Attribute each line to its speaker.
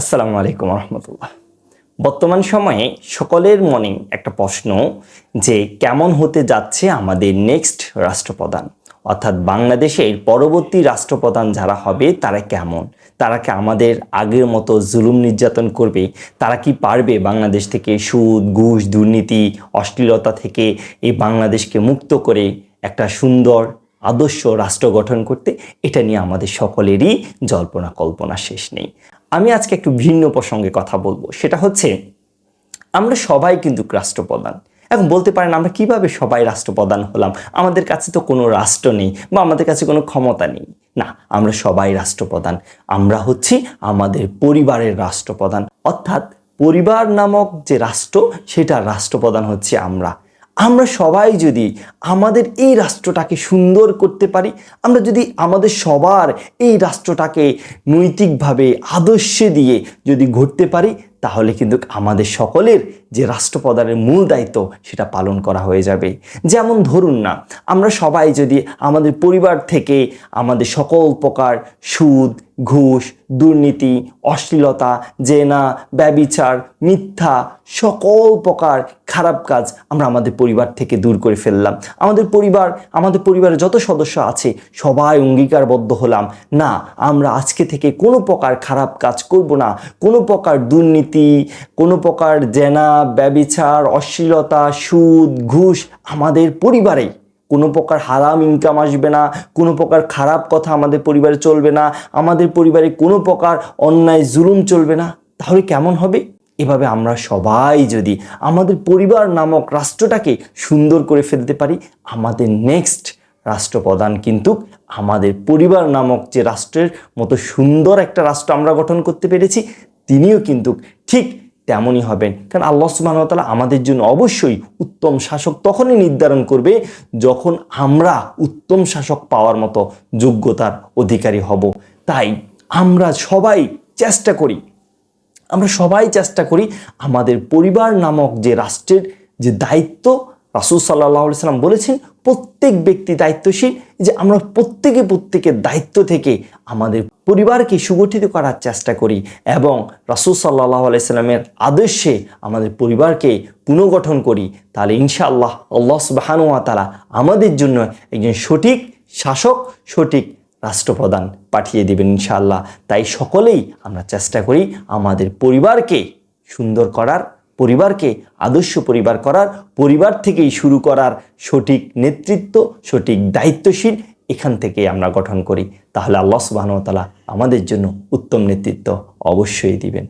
Speaker 1: আসসালামু আলাইকুম রহমতুল্লাহ বর্তমান সময়ে সকলের মনে একটা প্রশ্ন যে কেমন হতে যাচ্ছে আমাদের নেক্সট রাষ্ট্রপ্রধান? অর্থাৎ বাংলাদেশের পরবর্তী রাষ্ট্রপ্রধান যারা হবে, তারা কেমন? তারা কি আমাদের আগের মতো জুলুম নির্যাতন করবে? তারা কি পারবে বাংলাদেশ থেকে সুদ, ঘুষ, দুর্নীতি, অশ্লীলতা থেকে এই বাংলাদেশকে মুক্ত করে একটা সুন্দর আদর্শ রাষ্ট্র গঠন করতে? এটা নিয়ে আমাদের সকলেরই জল্পনা কল্পনা শেষ নেই। আমি আজকে একটু ভিন্ন প্রসঙ্গে কথা বলব। সেটা হচ্ছে, আমরা সবাই কিন্তু রাষ্ট্রপ্রধান। এখন বলতে পারেন, আমরা কীভাবে সবাই রাষ্ট্রপ্রধান হলাম? আমাদের কাছে তো কোনো রাষ্ট্র নেই বা আমাদের কাছে কোনো ক্ষমতা নেই। না, আমরা সবাই রাষ্ট্রপ্রধান। আমরা হচ্ছি আমাদের পরিবারের রাষ্ট্রপ্রধান। অর্থাৎ পরিবার নামক যে রাষ্ট্র, সেটা রাষ্ট্রপ্রধান হচ্ছে আমরা। আমরা সবাই যদি আমাদের এই রাষ্ট্রটাকে সুন্দর করতে পারি, আমরা যদি আমাদের সবার এই রাষ্ট্রটাকে নৈতিকভাবে আদর্শে দিয়ে যদি ঘটতে পারি তাহলে কিন্তু আমাদের সকলের যে রাষ্ট্রপ্রধানের মূল দায়িত্ব সেটা পালন করা হয়ে যাবে। যেমন ধরুন না, আমরা সবাই যদি আমাদের পরিবার থেকে আমাদের সকল প্রকার সুদ, ঘুষ, দুর্নীতি, অশ্লীলতা, জেনা, ব্যবিচার, মিথ্যা, সকল প্রকার খারাপ কাজ আমরা আমাদের পরিবার থেকে দূর করে ফেললাম। আমাদের পরিবার, আমাদের পরিবারে যত সদস্য আছে, সবাই অঙ্গীকারবদ্ধ হলাম। না, আমরা আজকে থেকে কোনো প্রকার খারাপ কাজ করব না, কোনো প্রকার দুর্নীতি কোনো প্রকার জেনা, ব্যবিচার, অশ্লীলতা, সুদ, ঘুষ আমাদের পরিবারেই। কোনো প্রকার হারাম ইনকাম আসবে না, কোনো প্রকার খারাপ কথা আমাদের পরিবারে চলবে না, আমাদের পরিবারে কোনো প্রকার অন্যায়, জুলুম চলবে না। তাহলে কেমন হবে? এভাবে আমরা সবাই যদি আমাদের পরিবার নামক রাষ্ট্রটাকে সুন্দর করে ফেলতে পারি, আমাদের নেক্সট রাষ্ট্রপ্রধান কিন্তু আমাদের পরিবার নামক যে রাষ্ট্রের মতো সুন্দর একটা রাষ্ট্র আমরা গঠন করতে পেরেছি, তিনিও কিন্তু ঠিক তেমনই হবেন। কারণ আল্লাহ সুবাহতালা আমাদের জন্য অবশ্যই উত্তম শাসক তখনই নির্ধারণ করবে যখন আমরা উত্তম শাসক পাওয়ার মতো যোগ্যতার অধিকারী হব। তাই আমরা সবাই চেষ্টা করি, আমরা সবাই চেষ্টা করি আমাদের পরিবার নামক যে রাষ্ট্রের যে দায়িত্ব রাসুল সাল্লাহ সাল্লাম বলেছেন, প্রত্যেক ব্যক্তি দায়িত্বশীল যে আমরা প্রত্যেকে প্রত্যেকের দায়িত্ব থেকে আমাদের পরিবারকে সুগঠিত করার চেষ্টা করি এবং রাসুল সাল্লাহ আলাইস্লামের আদর্শে আমাদের পরিবারকে পুনর্গঠন করি, তাহলে ইনশাআল্লাহ আল্লাহ সুবাহানুয়া তারা আমাদের জন্য একজন সঠিক শাসক, সঠিক রাষ্ট্রপ্রধান পাঠিয়ে দেবেন ইনশাআল্লাহ। তাই সকলেই আমরা চেষ্টা করি আমাদের পরিবারকে সুন্দর করার পরিবারকে আদর্শ পরিবার করার, পরিবার থেকেই শুরু করার সঠিক নেতৃত্ব, সঠিক দায়িত্বশীল এখান থেকে আমরা গঠন করি। তাহলে আল্লাহ সুবাহনতালা আমাদের জন্য উত্তম নেতৃত্ব অবশ্যই দিবেন।